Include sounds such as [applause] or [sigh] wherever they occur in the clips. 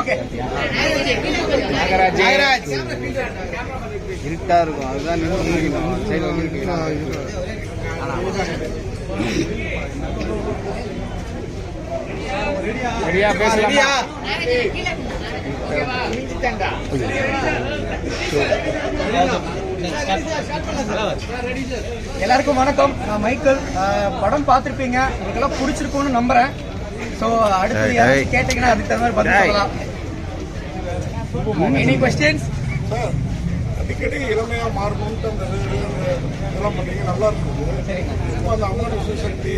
Okay Nagaraj Nagaraj இருட்டா இருக்கும். அதுதான் சைடு ரெடியா? ரெடியா? எல்லாருக்கும் வணக்கம். நான் மைக்கேல். படம் பார்த்திருப்பீங்க. உங்களுக்கெல்லாம் பிடிச்சிருக்கும்னு நம்புறேன். ஸோ அடுத்து ஏய். கேட்டீங்கன்னா அதுக்கு தகுந்த மாதிரி பதில். சொல்லலாம். எனி கொஸ்டின்ஸ் சார் அடிக்கடி இளமையா மாறணும்ட்டு அந்த இது- இது- இதெல்லாம் பண்ணீங்க நல்லா இருக்குது சரிங்க இப்போ அந்த அம்மாடி சுசக்தி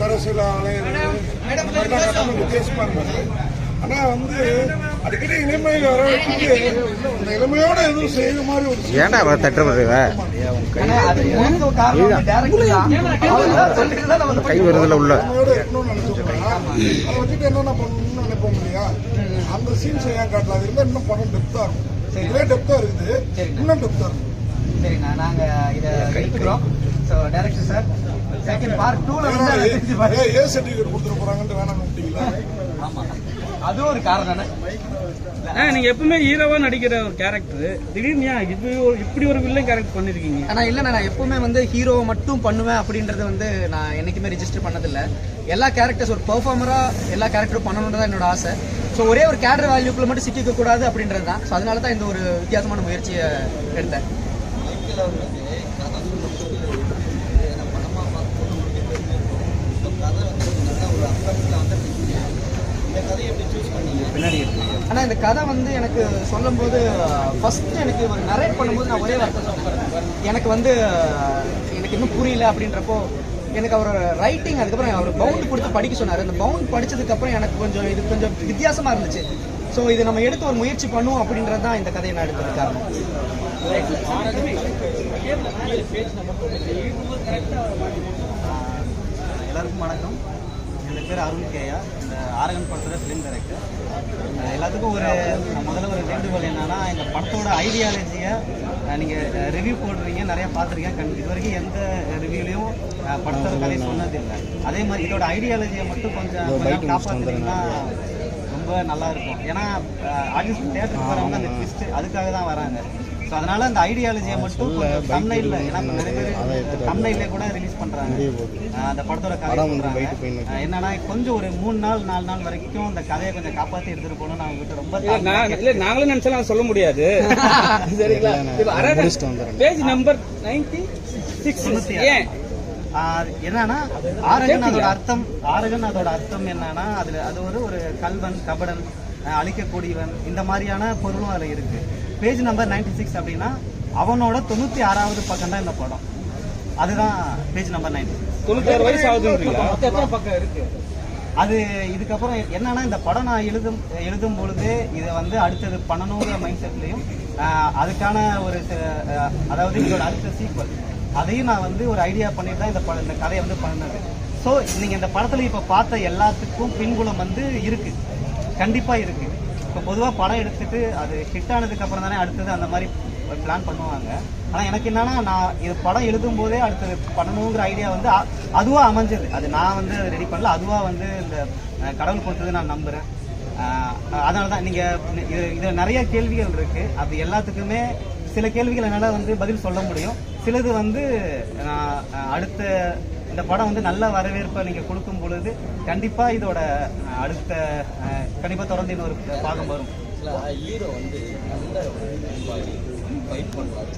வேற சில ஆலயங்கள் இந்த மாதிரிலாம் கட்டணம் வித்தியாசமா இருந்தது ஆனா வந்து அடிக்கடி இளமை வர அந்த இளமையோட எதுவும் செய்யற மாதிரி ஒரு ஏன்டா. அவர் வந்து கை வருதுல உள்ள. அதை வச்சுட்டு என்னென்ன பண்ணணும்னு நினைப்போம் இல்லையா? அந்த சீன்ஸ் ஏன் காட்டல அது இருந்தா இன்னும் படம் டெப்தா இருக்கும். இதே டெப்தா இருக்குது. இன்னும் டெப்தா இருக்கும். சரிண்ணா நாங்க இதை எடுத்துக்கிறோம் so director sir second part டூல வந்து. ஏ சர்டிஃபிகேட் கொடுத்துட்டு போறாங்கன்ட்டு வேணாம் விட்டீங்களா? ஆமா. அதுவும் ஒரு காரணம் தானே? நீங்க எப்பவுமே ஹீரோவா நடிக்கிற ஒரு கேரக்டர் திடீர்னு ஏன் இப்படி ஒரு இப்படி ஒரு வில்லன் கேரக்டர் பண்ணிருக்கீங்க? ஆனா இல்லைண்ணா நான் எப்பவுமே வந்து ஹீரோ மட்டும் பண்ணுவேன் அப்படின்றது வந்து நான் என்னைக்குமே ரெஜிஸ்டர் பண்ணதில்லை. எல்லா கேரக்டர்ஸ் ஒரு பெர்ஃபார்மரா எல்லா கேரக்டரும் பண்ணணுன்றது தான் என்னோட ஆசை. ஸோ ஒரே ஒரு கேரக்டர் வேல்யூக்குள்ள மட்டும் சிக்கிக்க கூடாது அப்படின்றது தான். ஸோ அதனால தான் இந்த ஒரு வித்தியாசமான முயற்சியை எடுத்தேன். ஆனா இந்த கதை வந்து எனக்கு சொல்லும்போது ஃபர்ஸ்ட் எனக்கு ஒரு நரேட் பண்ணும்போது நான் ஒரே வார்த்தை சொன்னேன் எனக்கு வந்து எனக்கு இன்னும் புரியல அப்படின்றப்போ எனக்கு அவர் ரைட்டிங் அதுக்கப்புறம் அவர் பவுண்ட் கொடுத்து படிக்க சொன்னார். அந்த பவுண்ட் படிச்சதுக்கு அப்புறம் எனக்கு கொஞ்சம் இது கொஞ்சம் வித்தியாசமா இருந்துச்சு. ஸோ இது நம்ம எடுத்து ஒரு முயற்சி பண்ணுவோம் அப்படின்றது தான் இந்த கதையை நான் எடுத்தது காரணம். எல்லாருக்கும் வணக்கம். என் பேர் அருண் கேயா இந்த ஆரகன் படத்தோட ஃபிலிம் டைரக்டர் எல்லாத்துக்கும் ஒரு முதல்ல ஒரு வேண்டுகோள் என்னன்னா இந்த படத்தோட ஐடியாலஜியை நீங்கள் ரிவ்யூ போடுறீங்க நிறைய பார்த்துருக்கீங்க. கண் இது வரைக்கும் எந்த ரிவ்யூலையும் படத்தோட கதையை சொன்னதில்லை. அதே மாதிரி இதோட ஐடியாலஜியை மட்டும் கொஞ்சம் கொஞ்சம் காப்பாற்றுனீங்கன்னா ரொம்ப நல்லா இருக்கும். ஏன்னா ஆடியன்ஸ் தேட்டருக்கு வரவங்க அந்த ட்விஸ்ட் அதுக்காக தான் வராங்க. ஸோ அதனால அந்த ஐடியாலஜியை மட்டும் தம்னையில் ஏன்னா இப்ப நிறைய பேர் தம்னையிலே கூட ரிலீஸ் பண்றாங்க. அந்த படத்தோட கதை என்னன்னா கொஞ்சம் ஒரு மூணு நாள் நாலு நாள் வரைக்கும் அந்த கதையை கொஞ்சம் காப்பாற்றி எடுத்துட்டு போகணும் நான் உங்ககிட்ட ரொம்ப இல்ல, நாங்களும் நினைச்சாலும் சொல்ல முடியாது. [laughs] சரிங்களா? பேஜ் நம்பர் நைன்டி சிக்ஸ் ஏன்? ஆஹ் என்னன்னா ஆரகன் அதோட அர்த்தம் ஆரகன் அதோட அர்த்தம் என்னன்னா அதுல அது ஒரு ஒரு கல்வன் கபடன் அழிக்கக்கூடியவன் இந்த மாதிரியான பொருளும் அதுல இருக்கு. பேஜ் நம்பர் 96 சிக்ஸ் அப்படின்னா அவனோட தொண்ணூத்தி ஆறாவது பக்கம் தான் இந்த படம். அதுதான் பேஜ் நம்பர் நைன்டி தொண்ணூத்தாறு வயசு ஆகுதுன்றீங்களா அது இதுக்கப்புறம் என்னன்னா இந்த படம் நான் எழுதும் எழுதும் பொழுது இதை வந்து அடுத்தது பண்ணணுங்கிற மைண்ட் செட்லையும் அதுக்கான ஒரு அதாவது இதோட அடுத்த சீக்வல் அதையும் நான் வந்து ஒரு ஐடியா பண்ணிட்டு தான் இந்த படம் இந்த கதையை வந்து பண்ணது. ஸோ நீங்க இந்த படத்துல இப்ப பார்த்த எல்லாத்துக்கும் பின்புலம் வந்து இருக்கு. கண்டிப்பா இருக்கு. இப்போ பொதுவாக படம் எடுத்துட்டு அது ஹிட் ஆனதுக்கு அப்புறம் தானே அடுத்தது அந்த மாதிரி பிளான் பண்ணுவாங்க. ஆனால் எனக்கு என்னன்னா நான் இது படம் எழுதும் போதே அடுத்தது பண்ணணுங்கிற ஐடியா வந்து அதுவாக அமைஞ்சது. அது நான் வந்து அதை ரெடி பண்ணல. அதுவாக வந்து இந்த கடவுள் கொடுத்தது நான் நம்புகிறேன் அதனால தான் நீங்கள் இது இதில் நிறைய கேள்விகள் இருக்கு. அது எல்லாத்துக்குமே சில கேள்விகள் என்னால் வந்து பதில் சொல்ல முடியும். சிலது வந்து நான் அடுத்த இந்த படம் வந்து நல்ல வரவேற்பை நீங்க கொடுக்கும் பொழுது கண்டிப்பா இதோட அடுத்த கண்டிப்பாக கண்டிப்பா தொடர்ந்து இன்னொரு பாகம் வரும். ஹீரோ வந்து நல்ல ஃபைட் பண்ணுவார்.